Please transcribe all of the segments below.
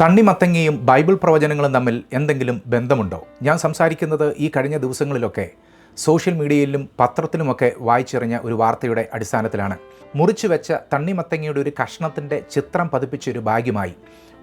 തണ്ണിമത്തങ്ങയും Bible പ്രവചനങ്ങളും തമ്മിൽ എന്തെങ്കിലും ബന്ധമുണ്ടോ? ഞാൻ സംസാരിക്കുന്നത് ഈ കഴിഞ്ഞ ദിവസങ്ങളിലൊക്കെ സോഷ്യൽ മീഡിയയിലും പത്രത്തിലുമൊക്കെ വായിച്ചെറിഞ്ഞ ഒരു വാർത്തയുടെ അടിസ്ഥാനത്തിലാണ്. മുറിച്ചു വെച്ച തണ്ണിമത്തങ്ങയുടെ ഒരു കഷ്ണത്തിന്റെ ചിത്രം പതിപ്പിച്ച ഒരു ഭാഗ്യമായി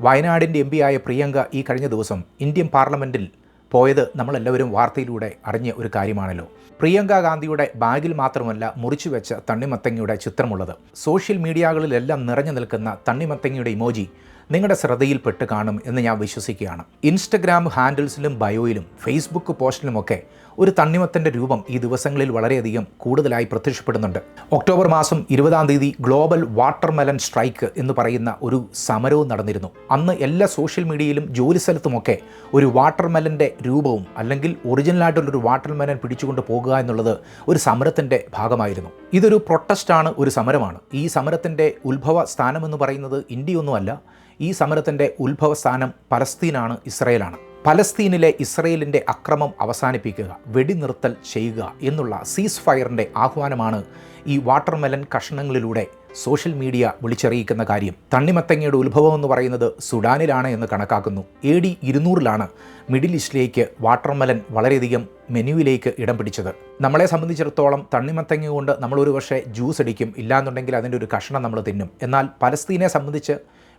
വയനാടിന്റെ എം ആയ പ്രിയങ്ക ഈ കഴിഞ്ഞ ദിവസം ഇന്ത്യൻ പാർലമെന്റിൽ പോയത് നമ്മളെല്ലാവരും വാർത്തയിലൂടെ അറിഞ്ഞ ഒരു കാര്യമാണല്ലോ. പ്രിയങ്ക ഗാന്ധിയുടെ ബാഗിൽ മാത്രമല്ല മുറിച്ചു വെച്ച തണ്ണിമത്തങ്ങയുടെ ചിത്രമുള്ളത്. സോഷ്യൽ മീഡിയകളിലെല്ലാം നിറഞ്ഞു നിൽക്കുന്ന തണ്ണിമത്തങ്ങയുടെ ഇമോജി നിങ്ങളുടെ ശ്രദ്ധയിൽപ്പെട്ട് കാണും എന്ന് ഞാൻ വിശ്വസിക്കുകയാണ്. ഇൻസ്റ്റഗ്രാം ഹാൻഡിൽസിലും ബയോയിലും ഫേസ്ബുക്ക് പോസ്റ്റിലുമൊക്കെ ഒരു തണ്ണിമത്തന്റെ രൂപം ഈ ദിവസങ്ങളിൽ വളരെയധികം കൂടുതലായി പ്രത്യക്ഷപ്പെടുന്നുണ്ട്. ഒക്ടോബർ മാസം ഇരുപതാം തീയതി ഗ്ലോബൽ വാട്ടർമെലൻ സ്ട്രൈക്ക് എന്ന് പറയുന്ന ഒരു സമരവും നടന്നിരുന്നു. അന്ന് എല്ലാ സോഷ്യൽ മീഡിയയിലും ജോലി സ്ഥലത്തുമൊക്കെ ഒരു വാട്ടർമെലന്റെ രൂപവും അല്ലെങ്കിൽ ഒറിജിനലായിട്ടുള്ളൊരു വാട്ടർമെലൻ പിടിച്ചുകൊണ്ട് പോകുക എന്നുള്ളത് ഒരു സമരത്തിന്റെ ഭാഗമായിരുന്നു. ഇതൊരു പ്രൊട്ടസ്റ്റാണ് ഒരു സമരമാണ്. ഈ സമരത്തിന്റെ ഉത്ഭവ സ്ഥാനമെന്ന് പറയുന്നത് ഇന്ത്യയൊന്നുമല്ല ഈ സമരത്തിന്റെ ഉത്ഭവസ്ഥാനം പലസ്തീനാണ് ഇസ്രയേലാണ്. പലസ്തീനിലെ ഇസ്രയേലിന്റെ അക്രമം അവസാനിപ്പിക്കുക വെടിനിർത്തൽ ചെയ്യുക എന്നുള്ള സീസ് ഫയറിന്റെ ആഹ്വാനമാണ് ഈ വാട്ടർമെലൻ കഷ്ണങ്ങളിലൂടെ സോഷ്യൽ മീഡിയ വിളിച്ചറിയിക്കുന്ന കാര്യം. തണ്ണിമത്തങ്ങയുടെ ഉത്ഭവം എന്ന് പറയുന്നത് സുഡാനിലാണ് എന്ന് കണക്കാക്കുന്നു. എ ഡി ഇരുന്നൂറിലാണ് മിഡിൽ ഈസ്റ്റിലേക്ക് വാട്ടർമെലൻ വളരെയധികം മെനുവിലേക്ക് ഇടം പിടിച്ചത്. നമ്മളെ സംബന്ധിച്ചിടത്തോളം തണ്ണിമത്തങ്ങ കൊണ്ട് നമ്മൾ ഒരു പക്ഷേ ജ്യൂസ് അടിക്കും ഇല്ലാന്നുണ്ടെങ്കിൽ അതിന്റെ ഒരു കഷ്ണം നമ്മൾ തിന്നും. എന്നാൽ പലസ്തീനെ സംബന്ധിച്ച്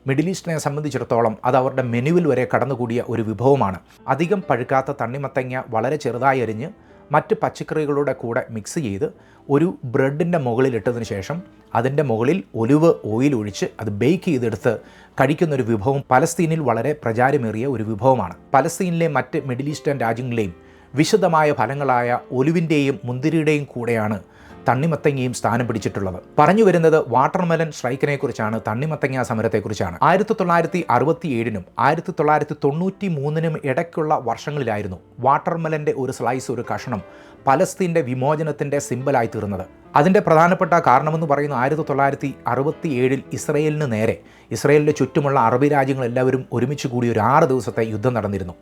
മിഡിൽ ഈസ്റ്റിനെ സംബന്ധിച്ചിടത്തോളം അത് അവരുടെ മെനുവിൽ വരെ കടന്നുകൂടിയ ഒരു വിഭവമാണ്. അധികം പഴുക്കാത്ത തണ്ണിമത്തങ്ങ വളരെ ചെറുതായി അരിഞ്ഞ് മറ്റ് പച്ചക്കറികളുടെ കൂടെ മിക്സ് ചെയ്ത് ഒരു ബ്രെഡിന്റെ മുകളിൽ ഇട്ടതിന് ശേഷം അതിന്റെ മുകളിൽ ഒലിവ് ഓയിൽ ഒഴിച്ച് അത് ബേക്ക് ചെയ്തെടുത്ത് കഴിക്കുന്ന ഒരു വിഭവം പലസ്തീനിൽ വളരെ പ്രചാരമേറിയ ഒരു വിഭവമാണ്. പലസ്തീനിലെ മറ്റ് മിഡിൽ ഈസ്റ്റേൺ രാജ്യങ്ങളിലെയും വിശദമായ ഫലങ്ങളായ ഒലിവിന്റെയും മുന്തിരിയുടെയും കൂടെയാണ് തണ്ണിമത്തങ്ങയും സ്ഥാനം പിടിച്ചിട്ടുള്ളത്. പറഞ്ഞു വരുന്നത് വാട്ടർമെലൻ സ്ട്രൈക്കിനെ കുറിച്ചാണ്. തണ്ണിമത്തങ്ങ സമരത്തെക്കുറിച്ചാണ്. ആയിരത്തി തൊള്ളായിരത്തി അറുപത്തി ഏഴിനും ആയിരത്തി തൊള്ളായിരത്തി തൊണ്ണൂറ്റി മൂന്നിനും ഇടയ്ക്കുള്ള വർഷങ്ങളിലായിരുന്നു വാട്ടർമെലന്റെ ഒരു സ്ലൈസ് ഒരു കഷണം പലസ്തീന്റെ വിമോചനത്തിന്റെ സിമ്പലായി തീർന്നത്. അതിന്റെ പ്രധാനപ്പെട്ട കാരണമെന്ന് പറയുന്നത് ആയിരത്തി തൊള്ളായിരത്തി അറുപത്തി ഏഴിൽ ഇസ്രയേലിന് നേരെ ഇസ്രയേലിന്റെ ചുറ്റുമുള്ള അറബി രാജ്യങ്ങളെല്ലാവരും ഒരുമിച്ച് കൂടി ഒരു ആറ് ദിവസത്തെ യുദ്ധം നടന്നിരുന്നു.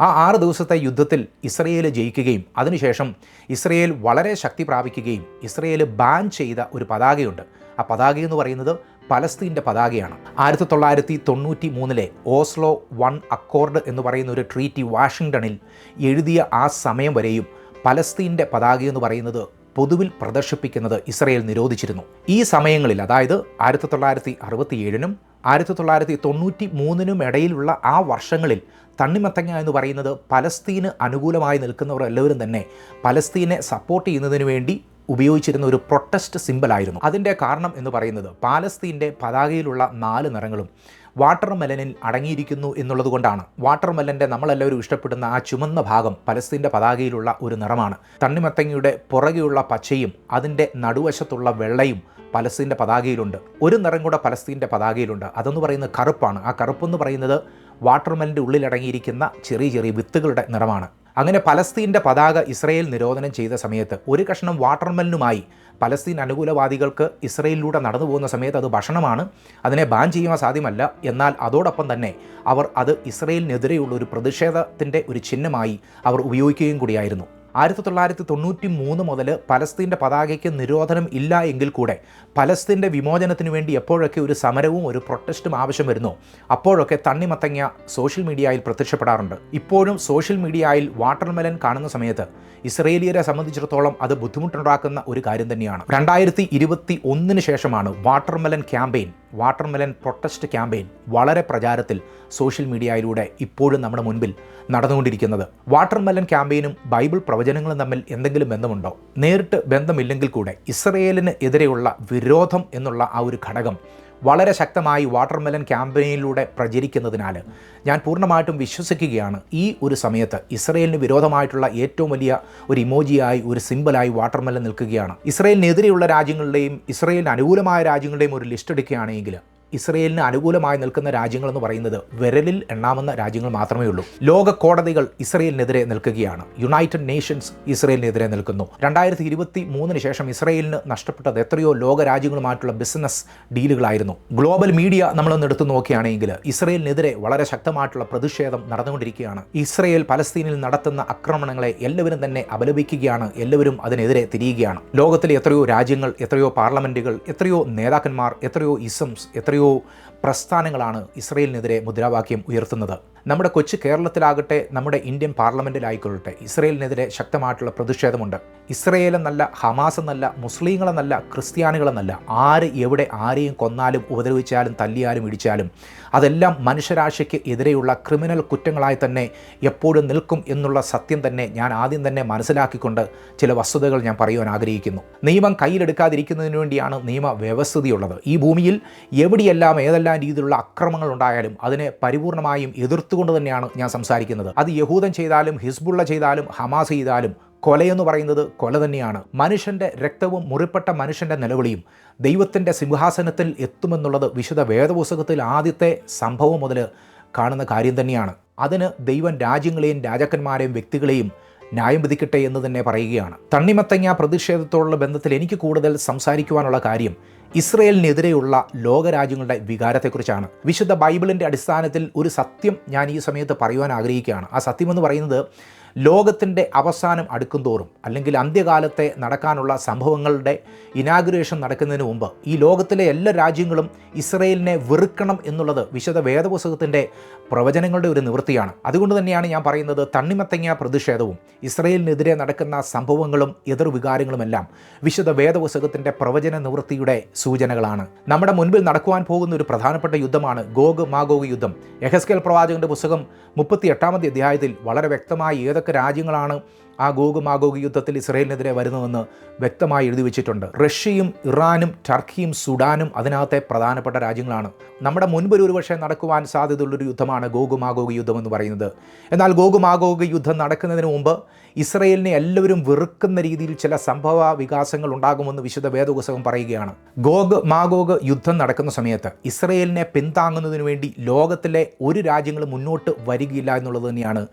ആ ആറ് ദിവസത്തെ യുദ്ധത്തിൽ ഇസ്രയേൽ ജയിക്കുകയും അതിനുശേഷം ഇസ്രയേൽ വളരെ ശക്തി പ്രാപിക്കുകയും ഇസ്രയേൽ ബാൻ ചെയ്ത ഒരു പതാകയുണ്ട്. ആ പതാക എന്ന് പറയുന്നത് പലസ്തീന്റെ പതാകയാണ്. ആയിരത്തി തൊള്ളായിരത്തി തൊണ്ണൂറ്റി മൂന്നിലെ ഓസ്ലോ വൺ അക്കോർഡ് എന്ന് പറയുന്ന ഒരു ട്രീറ്റി വാഷിങ്ടണിൽ എഴുതിയ ആ സമയം വരെയും പലസ്തീന്റെ പതാക എന്ന് പറയുന്നത് പൊതുവിൽ പ്രദർശിപ്പിക്കുന്നത് ഇസ്രയേൽ നിരോധിച്ചിരുന്നു. ഈ സമയങ്ങളിൽ അതായത് ആയിരത്തി തൊള്ളായിരത്തി അറുപത്തി ഏഴിനും ആയിരത്തി തൊള്ളായിരത്തി തൊണ്ണൂറ്റി മൂന്നിനും ഇടയിലുള്ള ആ വർഷങ്ങളിൽ തണ്ണിമത്തങ്ങ എന്ന് പറയുന്നത് പലസ്തീന് അനുകൂലമായി നിൽക്കുന്നവർ എല്ലാവരും തന്നെ പലസ്തീനെ സപ്പോർട്ട് ചെയ്യുന്നതിന് വേണ്ടി ഉപയോഗിച്ചിരുന്ന ഒരു പ്രൊട്ടസ്റ്റ് സിമ്പലായിരുന്നു. അതിന്റെ കാരണം എന്ന് പറയുന്നത് പാലസ്തീന്റെ പതാകയിലുള്ള നാല് നിറങ്ങളും വാട്ടർ മെലനിൽ അടങ്ങിയിരിക്കുന്നു എന്നുള്ളത് കൊണ്ടാണ് വാട്ടർ മെലന്റെ നമ്മളെല്ലാവരും ഇഷ്ടപ്പെടുന്ന ആ ചുമന്ന ഭാഗം പലസ്തീന്റെ പതാകയിലുള്ള ഒരു നിറമാണ്. തണ്ണിമത്തങ്ങയുടെ പുറകെയുള്ള പച്ചയും അതിന്റെ നടുവശത്തുള്ള വെള്ളയും പലസ്തീന്റെ പതാകയിലുണ്ട്. ഒരു നിറം കൂടെ പലസ്തീന്റെ പതാകയിലുണ്ട്. അതെന്ന് പറയുന്നത് കറുപ്പാണ്. ആ കറുപ്പെന്ന് പറയുന്നത് വാട്ടർമെലിന്റെ ഉള്ളിലടങ്ങിയിരിക്കുന്ന ചെറിയ ചെറിയ വിത്തുകളുടെ നിറമാണ്. അങ്ങനെ പലസ്തീന്റെ പതാക ഇസ്രയേൽ നിരോധനം ചെയ്ത സമയത്ത് ഒരു കഷ്ണം വാട്ടർമെലിനുമായി പലസ്തീൻ അനുകൂലവാദികൾക്ക് ഇസ്രയേലിലൂടെ നടന്നു പോകുന്ന സമയത്ത് അത് ഭക്ഷണമാണ് അതിനെ ബാൻ ചെയ്യുവാൻ സാധ്യമല്ല. എന്നാൽ അതോടൊപ്പം തന്നെ അവർ അത് ഇസ്രയേലിനെതിരെയുള്ള ഒരു പ്രതിഷേധത്തിന്റെ ഒരു ചിഹ്നമായി അവർ ഉപയോഗിക്കുകയും കൂടിയായിരുന്നു. ആയിരത്തി തൊള്ളായിരത്തി തൊണ്ണൂറ്റി മൂന്ന് മുതൽ പലസ്തീന്റെ പതാകയ്ക്ക് നിരോധനം ഇല്ല എങ്കിൽ കൂടെ പലസ്തീന്റെ വിമോചനത്തിന് വേണ്ടി എപ്പോഴൊക്കെ ഒരു സമരവും ഒരു പ്രൊട്ടസ്റ്റും ആവശ്യം വരുന്നു അപ്പോഴൊക്കെ തണ്ണിമത്തങ്ങ സോഷ്യൽ മീഡിയയിൽ പ്രത്യക്ഷപ്പെടാറുണ്ട്. ഇപ്പോഴും സോഷ്യൽ മീഡിയയിൽ വാട്ടർമെലൻ കാണുന്ന സമയത്ത് ഇസ്രയേലിയരെ സംബന്ധിച്ചിടത്തോളം അത് ബുദ്ധിമുട്ടുണ്ടാക്കുന്ന ഒരു കാര്യം തന്നെയാണ്. രണ്ടായിരത്തി ഇരുപത്തി ഒന്നിന് ശേഷമാണ് watermelon campaign watermelon protest campaign വളരെ പ്രചാരത്തിൽ സോഷ്യൽ മീഡിയയിലൂടെ ഇപ്പോഴും നമ്മുടെ മുൻപിൽ നടന്നുകൊണ്ടിരിക്കുന്നത്. വാട്ടർമെലൻ ക്യാമ്പയിനും ബൈബിൾ പ്രവചനങ്ങളും തമ്മിൽ എന്തെങ്കിലും ബന്ധമുണ്ടോ? നേരിട്ട് ബന്ധമില്ലെങ്കിൽ കൂടെ ഇസ്രയേലിന് എതിരെയുള്ള വിരോധം എന്നുള്ള ആ ഒരു ഘടകം വളരെ ശക്തമായി വാട്ടർമെലൻ ക്യാമ്പയിനിലൂടെ പ്രചരിക്കുന്നതിനാൽ ഞാൻ പൂർണമായിട്ടും വിശ്വസിക്കുകയാണ് ഈ ഒരു സമയത്ത് ഇസ്രയേലിന് വിരോധമായിട്ടുള്ള ഏറ്റവും വലിയ ഒരു ഇമോജിയായി ഒരു സിമ്പിളായി വാട്ടർമെലൻ നിൽക്കുകയാണ്. ഇസ്രയേലിനെതിരെയുള്ള രാജ്യങ്ങളുടെയും ഇസ്രയേലിന് അനുകൂലമായ രാജ്യങ്ങളുടെയും ഒരു ലിസ്റ്റ് എടുക്കുകയാണെങ്കിൽ ഇസ്രയേലിന് അനുകൂലമായി നിൽക്കുന്ന രാജ്യങ്ങളെന്ന് പറയുന്നത് വിരലിൽ എണ്ണാവുന്ന രാജ്യങ്ങൾ മാത്രമേ ഉള്ളൂ. ലോക കോടതികൾ ഇസ്രയേലിനെതിരെ നിൽക്കുകയാണ്. യുണൈറ്റഡ് നേഷൻസ് ഇസ്രയേലിനെതിരെ നിൽക്കുന്നു. രണ്ടായിരത്തി ഇരുപത്തി മൂന്നിന് ശേഷം ഇസ്രയേലിന് നഷ്ടപ്പെട്ടത് എത്രയോ ലോക രാജ്യങ്ങളുമായിട്ടുള്ള ബിസിനസ് ഡീലുകളായിരുന്നു ഗ്ലോബൽ മീഡിയ നമ്മളൊന്ന് എടുത്തു നോക്കുകയാണെങ്കിൽ ഇസ്രയേലിനെതിരെ വളരെ ശക്തമായിട്ടുള്ള പ്രതിഷേധം നടന്നുകൊണ്ടിരിക്കുകയാണ്. ഇസ്രയേൽ പലസ്തീനിൽ നടത്തുന്ന ആക്രമണങ്ങളെ എല്ലാവരും തന്നെ അപലപിക്കുകയാണ്. എല്ലാവരും അതിനെതിരെ തിരിയുകയാണ്. ലോകത്തിലെ എത്രയോ രാജ്യങ്ങൾ എത്രയോ പാർലമെന്റുകൾ എത്രയോ നേതാക്കന്മാർ എത്രയോ ഇസംസ് എത്രയോ എത്രയോ പ്രസ്ഥാനങ്ങളാണ് ഇസ്രയേലിനെതിരെ മുദ്രാവാക്യം ഉയർത്തുന്നത്. നമ്മുടെ കൊച്ചു കേരളത്തിലാകട്ടെ നമ്മുടെ ഇന്ത്യൻ പാർലമെന്റിലായിക്കൊള്ളട്ടെ ഇസ്രയേലിനെതിരെ ശക്തമായിട്ടുള്ള പ്രതിഷേധമുണ്ട്. ഇസ്രയേൽ എന്നല്ല ഹമാസ് എന്നല്ല മുസ്ലിങ്ങളെന്നല്ല ക്രിസ്ത്യാനികളെന്നല്ല ആര് എവിടെ ആരെയും കൊന്നാലും ഉപദ്രവിച്ചാലും തല്ലിയാലും ഇടിച്ചാലും അതെല്ലാം മനുഷ്യരാശിക്ക് എതിരെയുള്ള ക്രിമിനൽ കുറ്റങ്ങളായി തന്നെ എപ്പോഴും നിൽക്കും എന്നുള്ള സത്യം തന്നെ ഞാൻ ആദ്യം തന്നെ മനസ്സിലാക്കിക്കൊണ്ട് ചില വസ്തുതകൾ ഞാൻ പറയുവാൻ ആഗ്രഹിക്കുന്നു. നിയമം കയ്യിലെടുക്കാതിരിക്കുന്നതിന് വേണ്ടിയാണ് നിയമ വ്യവസ്ഥിതിയുള്ളത് ഈ ഭൂമിയിൽ എവിടെയെല്ലാം ഏതെല്ലാം രീതിയിലുള്ള അക്രമങ്ങൾ ഉണ്ടായാലും അതിനെ പരിപൂർണമായും എതിർത്തുകൊണ്ട് തന്നെയാണ് ഞാൻ സംസാരിക്കുന്നത്. അത് യഹൂദൻ ചെയ്താലും ഹിസ്ബുള്ള ചെയ്താലും ഹമാസ് ചെയ്താലും കൊലയെന്ന് പറയുന്നത് കൊല തന്നെയാണ്. മനുഷ്യന്റെ രക്തവും മുറിപ്പെട്ട മനുഷ്യന്റെ നിലവിളിയും ദൈവത്തിന്റെ സിംഹാസനത്തിൽ എത്തുമെന്നുള്ളത് വിശുദ്ധ വേദപുസ്തകത്തിൽ ആദ്യത്തെ സംഭവം മുതൽ കാണുന്ന കാര്യം തന്നെയാണ്. അതിന് ദൈവം രാജ്യങ്ങളെയും രാജാക്കന്മാരെയും വ്യക്തികളെയും ന്യായം വിധിക്കട്ടെ എന്ന് തന്നെ പറയുകയാണ്. തണ്ണിമത്തങ്ങ പ്രതിഷേധത്തോടുള്ള ബന്ധത്തിൽ എനിക്ക് കൂടുതൽ സംസാരിക്കുവാനുള്ള കാര്യം ഇസ്രയേലിനെതിരെയുള്ള ലോകരാജ്യങ്ങളുടെ വികാരത്തെക്കുറിച്ചാണ്. വിശുദ്ധ ബൈബിളിന്റെ അടിസ്ഥാനത്തിൽ ഒരു സത്യം ഞാൻ ഈ സമയത്ത് പറയുവാൻ ആഗ്രഹിക്കുകയാണ്. ആ സത്യമെന്ന് പറയുന്നത് ലോകത്തിന്റെ അവസാനം അടുക്കുംതോറും അല്ലെങ്കിൽ അന്ത്യകാലത്തെ നടക്കാനുള്ള സംഭവങ്ങളുടെ ഇനാഗുറേഷൻ നടക്കുന്നതിന് മുമ്പ് ഈ ലോകത്തിലെ എല്ലാ രാജ്യങ്ങളും ഇസ്രയേലിനെ വെറുക്കണം എന്നുള്ളത് വിശദ വേദപുസ്തകത്തിന്റെ പ്രവചനങ്ങളുടെ ഒരു നിവൃത്തിയാണ്. അതുകൊണ്ട് തന്നെയാണ് ഞാൻ പറയുന്നത് തണ്ണിമത്തങ്ങ പ്രതിഷേധവും ഇസ്രയേലിനെതിരെ നടക്കുന്ന സംഭവങ്ങളും എതിർവികാരങ്ങളുമെല്ലാം വിശദ വേദപുസ്തകത്തിന്റെ പ്രവചന നിവൃത്തിയുടെ സൂചനകളാണ്. നമ്മുടെ മുൻപിൽ നടക്കുവാൻ പോകുന്ന ഒരു പ്രധാനപ്പെട്ട യുദ്ധമാണ് ഗോഗ് മാഗോഗ് യുദ്ധം. എഹസ്കേൽ പ്രവാചകന്റെ പുസ്തകം മുപ്പത്തി എട്ടാമത്തെ അധ്യായത്തിൽ വളരെ വ്യക്തമായി ഏതൊക്കെ രാജ്യങ്ങളാണ് ആ ഗോഗ് മാഗോഗ് യുദ്ധത്തിൽ ഇസ്രയേലിനെതിരെ വരുന്നതെന്ന് വ്യക്തമായി എഴുതി വെച്ചിട്ടുണ്ട്. റഷ്യയും ഇറാനും ടർക്കിയും സുഡാനും അതിനകത്തെ പ്രധാനപ്പെട്ട രാജ്യങ്ങളാണ്. നമ്മുടെ മുൻപൊരു ഒരുപക്ഷെ നടക്കുവാൻ സാധ്യതയുള്ളൊരു യുദ്ധമാണ് ഗോഗ് മാഗോഗ് യുദ്ധം എന്ന് പറയുന്നത്. എന്നാൽ ഗോഗ് മാഗോഗ് യുദ്ധം നടക്കുന്നതിന് മുമ്പ് ഇസ്രയേലിനെ എല്ലാവരും വെറുക്കുന്ന രീതിയിൽ ചില സംഭവ വികാസങ്ങൾ ഉണ്ടാകുമെന്ന് വിശുദ്ധ വേദപുസ്തകം പറയുകയാണ്. ഗോഗ് മാഗോഗ് യുദ്ധം നടക്കുന്ന സമയത്ത് ഇസ്രയേലിനെ പിന്താങ്ങുന്നതിന് വേണ്ടി ലോകത്തിലെ ഒരു രാജ്യങ്ങളും മുന്നോട്ട് വരികയില്ല എന്നുള്ളത് തന്നെയാണ്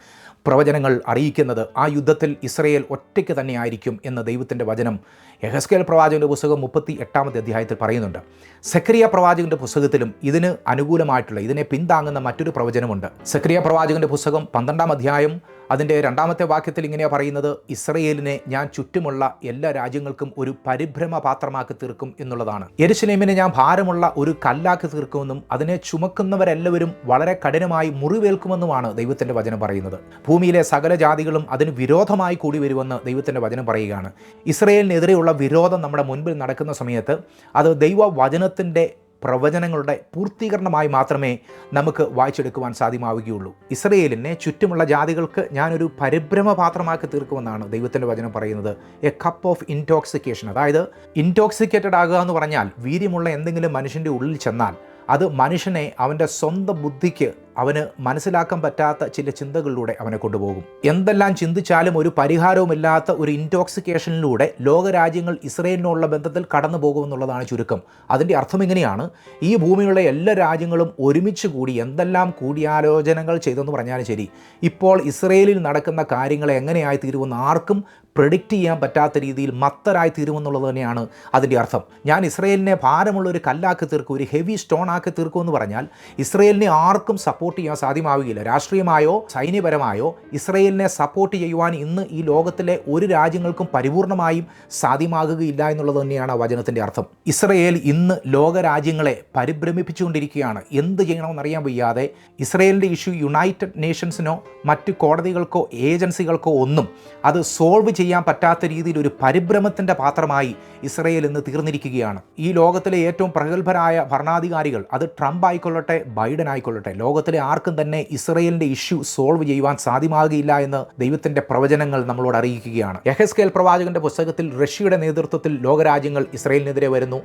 പ്രവചനങ്ങൾ അറിയിക്കുന്നത് ആ യുദ്ധത്തിൽ ഇസ്രയേൽ ഒറ്റയ്ക്ക് തന്നെ ആയിരിക്കും എന്ന ദൈവത്തിന്റെ വചനം യഹസ്കേൽ പ്രവാചകന്റെ പുസ്തകം മുപ്പത്തി എട്ടാമത്തെ അധ്യായത്തിൽ പറയുന്നുണ്ട്. സക്രിയ പ്രവാചകന്റെ പുസ്തകത്തിലും ഇതിന് അനുകൂലമായിട്ടുള്ള ഇതിനെ പിന്താങ്ങുന്ന മറ്റൊരു പ്രവചനമുണ്ട്. സക്രിയ പ്രവാചകന്റെ പുസ്തകം പന്ത്രണ്ടാം അധ്യായം അതിന്റെ രണ്ടാമത്തെ വാക്യത്തിൽ ഇങ്ങനെയാണ് പറയുന്നത് ഇസ്രയേലിനെ ഞാൻ ചുറ്റുമുള്ള എല്ലാ രാജ്യങ്ങൾക്കും ഒരു പരിഭ്രമ പാത്രമാക്കി തീർക്കും എന്നുള്ളതാണ്. എരുശലേമിനെ ഞാൻ ഭാരമുള്ള ഒരു കല്ലാക്കി തീർക്കുമെന്നും അതിനെ ചുമക്കുന്നവരെല്ലാവരും വളരെ കഠിനമായി മുറിവേൽക്കുമെന്നുമാണ് ദൈവത്തിന്റെ വചനം പറയുന്നത്. ഭൂമിയിലെ സകല ജാതികളും അതിന് വിരോധമായി കൂടി വരുമെന്ന് ദൈവത്തിന്റെ വചനം പറയുകയാണ്. ഇസ്രയേലിനെതിരെയുള്ള വിരോധം നമ്മുടെ മുൻപിൽ നടക്കുന്ന സമയത്ത് അത് ദൈവവചനത്തിന്റെ പ്രവചനങ്ങളുടെ പൂർത്തീകരണമായി മാത്രമേ നമുക്ക് വായിച്ചെടുക്കുവാൻ സാധ്യമാവുകയുള്ളൂ. ഇസ്രയേലിനെ ചുറ്റുമുള്ള ജാതികൾക്ക് ഞാനൊരു പരിഭ്രമ പാത്രമാക്കി തീർക്കുമെന്നാണ് ദൈവത്തിന്റെ വചനം പറയുന്നത്. എ കപ്പ് ഓഫ് ഇൻടോക്സിക്കേഷൻ അതായത് ഇൻടോക്സിക്കേറ്റഡ് ആകുക എന്ന് പറഞ്ഞാൽ വീര്യമുള്ള എന്തെങ്കിലും മനുഷ്യന്റെ ഉള്ളിൽ ചെന്നാൽ അത് മനുഷ്യനെ അവന്റെ സ്വന്തം ബുദ്ധിക്ക് അവന് മനസ്സിലാക്കാൻ പറ്റാത്ത ചില ചിന്തകളിലൂടെ അവനെ കൊണ്ടുപോകും. എന്തെല്ലാം ചിന്തിച്ചാലും ഒരു പരിഹാരവുമില്ലാത്ത ഒരു ഇൻടോക്സിക്കേഷനിലൂടെ ലോകരാജ്യങ്ങൾ ഇസ്രയേലിനുള്ള ബന്ധത്തിൽ കടന്നു പോകുമെന്നുള്ളതാണ് ചുരുക്കം. അതിന്റെ അർത്ഥം ഇങ്ങനെയാണ്. ഈ ഭൂമിയിലുള്ള എല്ലാ രാജ്യങ്ങളും ഒരുമിച്ച് കൂടി എന്തെല്ലാം കൂടിയാലോചനകൾ ചെയ്തെന്ന് പറഞ്ഞാലും ശരി. ഇപ്പോൾ ഇസ്രയേലിൽ നടക്കുന്ന കാര്യങ്ങൾ എങ്ങനെയായി തീരുമെന്ന് ആർക്കും പ്രഡിക്റ്റ് ചെയ്യാൻ പറ്റാത്ത രീതിയിൽ മത്തരായി തീരുമെന്നുള്ളത് തന്നെയാണ് അതിന്റെ അർത്ഥം. ഞാൻ ഇസ്രയേലിനെ ഭാരമുള്ള ഒരു കല്ലാക്കി തീർക്കും ഒരു ഹെവി സ്റ്റോൺ ആക്കി തീർക്കും എന്ന് പറഞ്ഞാൽ ഇസ്രയേലിനെ ആർക്കും സപ്പോർട്ട് ചെയ്യാൻ സാധ്യമാവുകയില്ല. രാഷ്ട്രീയമായോ സൈന്യപരമായോ ഇസ്രയേലിനെ സപ്പോർട്ട് ചെയ്യുവാൻ ഇന്ന് ഈ ലോകത്തിലെ ഒരു രാജ്യങ്ങൾക്കും പരിപൂർണമായും സാധ്യമാകുകയില്ല എന്നുള്ളത് തന്നെയാണ് വചനത്തിന്റെ അർത്ഥം. ഇസ്രയേൽ ഇന്ന് ലോകരാജ്യങ്ങളെ പരിഭ്രമിപ്പിച്ചുകൊണ്ടിരിക്കുകയാണ്. എന്ത് ചെയ്യണമെന്നറിയാൻ വയ്യാതെ ഇസ്രയേലിന്റെ ഇഷ്യൂ യുണൈറ്റഡ് നേഷൻസിനോ മറ്റ് കോടതികൾക്കോ ഏജൻസികൾക്കോ ഒന്നും അത് സോൾവ് ചെയ്യാൻ പറ്റാത്ത രീതിയിൽ ഒരു പരിഭ്രമത്തിന്റെ പാത്രമായി ഇസ്രയേൽ ഇന്ന് തീർന്നിരിക്കുകയാണ്. ഈ ലോകത്തിലെ ഏറ്റവും പ്രഗത്ഭരായ ഭരണാധികാരികൾ അത് ട്രംപ് ആയിക്കൊള്ളട്ടെ ബൈഡൻ ആയിക്കൊള്ളട്ടെ ലോകത്തിലെ ആർക്കും തന്നെ ഇസ്രയേലിന്റെ ഇഷ്യൂ സോൾവ് ചെയ്യുവാൻ സാധ്യമാകില്ല എന്ന് ദൈവത്തിന്റെ പ്രവചനങ്ങൾ നമ്മളോട് അറിയിക്കുകയാണ്. യഹസ്കേൽ പ്രവാചകന്റെ പുസ്തകത്തിൽ റഷ്യയുടെ നേതൃത്വത്തിൽ ലോകരാജ്യങ്ങൾ ഇസ്രയേലിനെതിരെ വരുന്നു.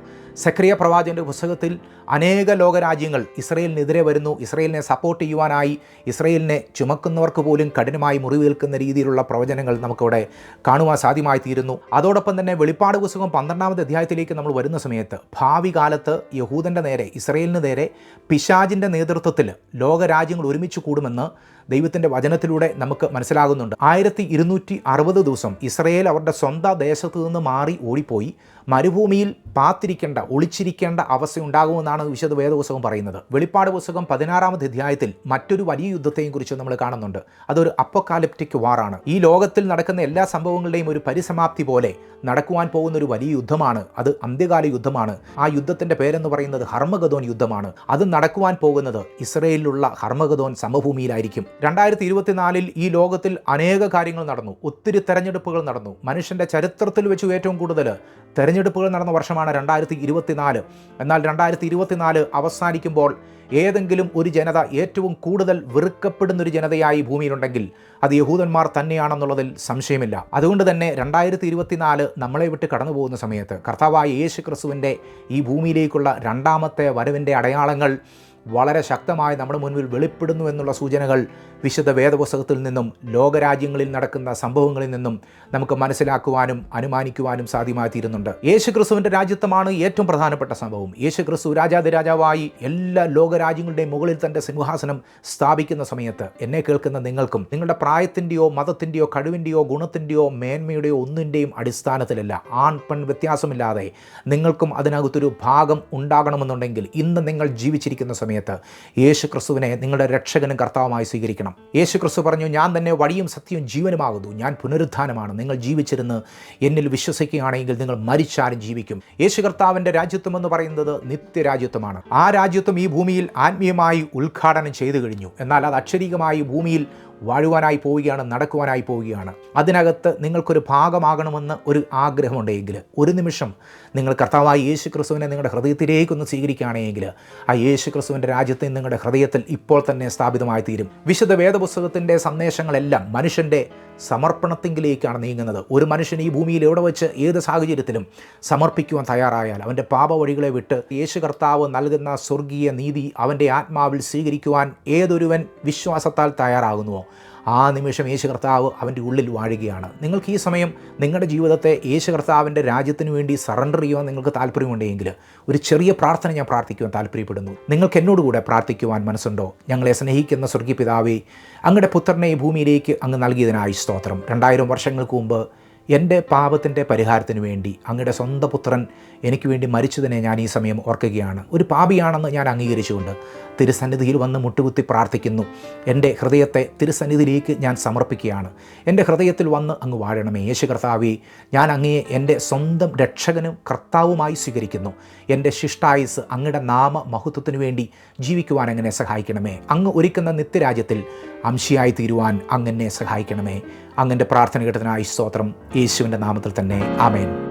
സക്രിയ പ്രവാചകന്റെ പുസ്തകത്തിൽ അനേക ലോകരാജ്യങ്ങൾ ഇസ്രയേലിനെതിരെ വരുന്നു. ഇസ്രയേലിനെ സപ്പോർട്ട് ചെയ്യുവാനായി ഇസ്രയേലിനെ ചുമക്കുന്നവർക്ക് പോലും കഠിനമായി മുറിവേൽക്കുന്ന രീതിയിലുള്ള പ്രവചനങ്ങൾ നമുക്കിവിടെ കാണുവാൻ സാധ്യമായി തീരുന്നു അതോടൊപ്പം തന്നെ വെളിപ്പാട് പുസ്തകം പന്ത്രണ്ടാമത്തെ അധ്യായത്തിലേക്ക് നമ്മൾ വരുന്ന സമയത്ത് ഭാവി കാലത്ത് യഹൂദന്റെ നേരെ ഇസ്രയേലിന് നേരെ പിശാജിന്റെ നേതൃത്വത്തിൽ ലോക ലോകരാജ്യങ്ങൾ ഒരുമിച്ച് കൂടുമെന്ന് ദൈവത്തിന്റെ വചനത്തിലൂടെ നമുക്ക് മനസ്സിലാകുന്നുണ്ട്. ആയിരത്തി ഇരുന്നൂറ്റി അറുപത് ദിവസം ഇസ്രയേൽ അവരുടെ സ്വന്തം ദേശത്ത് നിന്ന് മാറി ഓടിപ്പോയി. മരുഭൂമിയിൽ പാത്തിരിക്കേണ്ട ഒളിച്ചിരിക്കേണ്ട അവസ്ഥ ഉണ്ടാകുമെന്നാണ് വിശുദ്ധ വേദപുസ്തകം പറയുന്നത്. വെളിപ്പാട് പുസ്തകം പതിനാറാമത് അധ്യായത്തിൽ മറ്റൊരു വലിയ യുദ്ധത്തെയും കുറിച്ച് നമ്മൾ കാണുന്നുണ്ട്. അതൊരു അപ്പോക്കാലിപ്റ്റിക് വാറാണ് ഈ ലോകത്തിൽ നടക്കുന്ന എല്ലാ സംഭവങ്ങളുടെയും ഒരു പരിസമാപ്തി പോലെ നടക്കുവാൻ പോകുന്ന ഒരു വലിയ യുദ്ധമാണ്. അത് അന്ത്യകാല യുദ്ധമാണ്. ആ യുദ്ധത്തിന്റെ പേരെന്ന് പറയുന്നത് ഹർമഗദോൻ യുദ്ധമാണ്. അത് നടക്കുവാൻ പോകുന്നത് ഇസ്രയേലിലുള്ള ഹർമഗദോൻ സമഭൂമിയിലായിരിക്കും. രണ്ടായിരത്തി ഇരുപത്തിനാലിൽ ഈ ലോകത്തിൽ അനേക കാര്യങ്ങൾ നടന്നു. ഒത്തിരി തെരഞ്ഞെടുപ്പുകൾ നടന്നു. മനുഷ്യന്റെ ചരിത്രത്തിൽ വെച്ച് ഏറ്റവും കൂടുതൽ തെരഞ്ഞെടുപ്പുകൾ നടന്ന വർഷമാണ് രണ്ടായിരത്തി ഇരുപത്തിനാല് എന്നാൽ രണ്ടായിരത്തി ഇരുപത്തിനാല് അവസാനിക്കുമ്പോൾ ഏതെങ്കിലും ഒരു ജനത ഏറ്റവും കൂടുതൽ വെറുക്കപ്പെടുന്ന ഒരു ജനതയായി ഭൂമിയിലുണ്ടെങ്കിൽ അത് യഹൂദന്മാർ തന്നെയാണെന്നുള്ളതിൽ സംശയമില്ല. അതുകൊണ്ട് തന്നെ രണ്ടായിരത്തി ഇരുപത്തിനാല് നമ്മളെ വിട്ട് കടന്നു പോകുന്ന സമയത്ത് കർത്താവായ യേശു ക്രിസ്തുവിന്റെ ഈ ഭൂമിയിലേക്കുള്ള രണ്ടാമത്തെ വരവിന്റെ അടയാളങ്ങൾ വളരെ ശക്തമായി നമ്മുടെ മുൻപിൽ വെളിപ്പെടുന്നു എന്നുള്ള സൂചനകൾ വിശുദ്ധ വേദപുസ്തകത്തിൽ നിന്നും ലോകരാജ്യങ്ങളിൽ നടക്കുന്ന സംഭവങ്ങളിൽ നിന്നും നമുക്ക് മനസ്സിലാക്കുവാനും അനുമാനിക്കുവാനും സാധ്യമായി തീരുന്നുണ്ട്. യേശു ക്രിസ്തുവിന്റെ രാജ്യത്വമാണ് ഏറ്റവും പ്രധാനപ്പെട്ട സംഭവം. യേശു ക്രിസ്തു രാജാതിരാജാവായി എല്ലാ ലോകരാജ്യങ്ങളുടെയും മുകളിൽ തന്റെ സിംഹാസനം സ്ഥാപിക്കുന്ന സമയത്ത് എന്നെ കേൾക്കുന്ന നിങ്ങൾക്കും നിങ്ങളുടെ പ്രായത്തിന്റെയോ മതത്തിന്റെയോ കഴിവിന്റെയോ ഗുണത്തിന്റെയോ മേന്മയുടെയോ ഒന്നിന്റെയും അടിസ്ഥാനത്തിലല്ല ആൺ പെൺ വ്യത്യാസമില്ലാതെ നിങ്ങൾക്കും അതിനകത്തൊരു ഭാഗം ഉണ്ടാകണമെന്നുണ്ടെങ്കിൽ ഇന്ന് നിങ്ങൾ ജീവിച്ചിരിക്കുന്ന സമയത്ത് യേശു ക്രിസ്തുവിനെ നിങ്ങളുടെ രക്ഷകനും കർത്താവുമായി സ്വീകരിക്കണം. യേശു ക്രിസ്തു പറഞ്ഞു ഞാൻ തന്നെ വഴിയും സത്യവും ജീവനുമാകുന്നു. ഞാൻ പുനരുദ്ധാനമാണ്. നിങ്ങൾ ജീവിച്ചിരുന്ന് എന്നിൽ വിശ്വസിക്കുകയാണെങ്കിൽ നിങ്ങൾ മരിച്ചാലും ജീവിക്കും. യേശു കർത്താവിന്റെ രാജ്യത്വം എന്ന് പറയുന്നത് നിത്യരാജ്യത്വമാണ്. ആ രാജ്യത്വം ഈ ഭൂമിയിൽ ആത്മീയമായി ഉദ്ഘാടനം ചെയ്തു കഴിഞ്ഞു. എന്നാൽ അത് അക്ഷരീകമായി ഭൂമിയിൽ വാഴുവാനായി പോവുകയാണ് നടക്കുവാനായി പോവുകയാണ്. അതിനകത്ത് നിങ്ങൾക്കൊരു ഭാഗമാകണമെന്ന് ഒരു ആഗ്രഹമുണ്ടെങ്കിൽ ഒരു നിമിഷം നിങ്ങൾ കർത്താവായ യേശു ക്രിസ്തുവിനെ നിങ്ങളുടെ ഹൃദയത്തിലേക്കൊന്ന് സ്വീകരിക്കുകയാണെങ്കിൽ ആ യേശു ക്രിസ്തുവിന്റെ രാജ്യത്തെ നിങ്ങളുടെ ഹൃദയത്തിൽ ഇപ്പോൾ തന്നെ സ്ഥാപിതമായി തീരും. വിശുദ്ധ വേദപുസ്തകത്തിന്റെ സന്ദേശങ്ങളെല്ലാം മനുഷ്യന്റെ സമർപ്പണത്തെങ്കിലേക്കാണ് നീങ്ങുന്നത്. ഒരു മനുഷ്യൻ ഈ ഭൂമിയിൽ എവിടെ വെച്ച് ഏത് സാഹചര്യത്തിലും സമർപ്പിക്കുവാൻ തയ്യാറായാൽ അവന്റെ പാപവഴികളെ വിട്ട് യേശു കർത്താവ് നൽകുന്ന സ്വർഗീയ നീതി അവന്റെ ആത്മാവിൽ സ്വീകരിക്കുവാൻ ഏതൊരുവൻ വിശ്വാസത്താൽ തയ്യാറാകുന്നുവോ? ആ നിമിഷം യേശു കർത്താവ് അവന്റെ ഉള്ളിൽ വാഴുകയാണ്. നിങ്ങൾക്ക് ഈ സമയം നിങ്ങളുടെ ജീവിതത്തെ യേശു കർത്താവിന്റെ രാജ്യത്തിന് വേണ്ടി സറണ്ടർ ചെയ്യുവാൻ നിങ്ങൾക്ക് താല്പര്യമുണ്ടെങ്കിൽ ഒരു ചെറിയ പ്രാർത്ഥന ഞാൻ പ്രാർത്ഥിക്കുവാൻ താല്പര്യപ്പെടുന്നു. നിങ്ങൾക്ക് എന്നോടുകൂടെ പ്രാർത്ഥിക്കുവാൻ മനസ്സുണ്ടോ? ഞങ്ങളെ സ്നേഹിക്കുന്ന സ്വർഗീയ പിതാവേ അങ്ങയുടെ പുത്രനെ ഭൂമിയിലേക്ക് അങ്ങ് നൽകിയതിനായി സ്തോത്രം. രണ്ടായിരം വർഷങ്ങൾക്ക് മുമ്പ് എന്റെ പാപത്തിന്റെ പരിഹാരത്തിന് വേണ്ടി അങ്ങയുടെ സ്വന്തം പുത്രൻ എനിക്ക് വേണ്ടി മരിച്ചതിനെ ഞാൻ ഈ സമയം ഓർക്കുകയാണ്. ഒരു പാപിയാണെന്ന് ഞാൻ അംഗീകരിച്ചുകൊണ്ട് തിരുസന്നിധിയിൽ വന്ന് മുട്ടുകുത്തി പ്രാർത്ഥിക്കുന്നു. എന്റെ ഹൃദയത്തെ തിരുസന്നിധിയിലേക്ക് ഞാൻ സമർപ്പിക്കുകയാണ്. എന്റെ ഹൃദയത്തിൽ വന്ന് അങ്ങ് വാഴണമേ. യേശു കർത്താവേ ഞാൻ അങ്ങയെ എന്റെ സ്വന്തം രക്ഷകനും കർത്താവുമായി സ്വീകരിക്കുന്നു. എന്റെ ശിഷ്ടായുസ് അങ്ങയുടെ നാമ മഹത്വത്തിനു വേണ്ടി ജീവിക്കുവാൻ അങ്ങനെ സഹായിക്കണമേ? അങ്ങ് ഒരുക്കുന്ന നിത്യരാജ്യത്തിൽ അംശിയായി തീരുവാൻ അങ്ങനെ സഹായിക്കണമേ. അങ്ങന്റെ പ്രാർത്ഥന കേട്ടതിനായി സ്തോത്രം. യേശുവിന്റെ നാമത്തിൽ തന്നെ. ആമേൻ.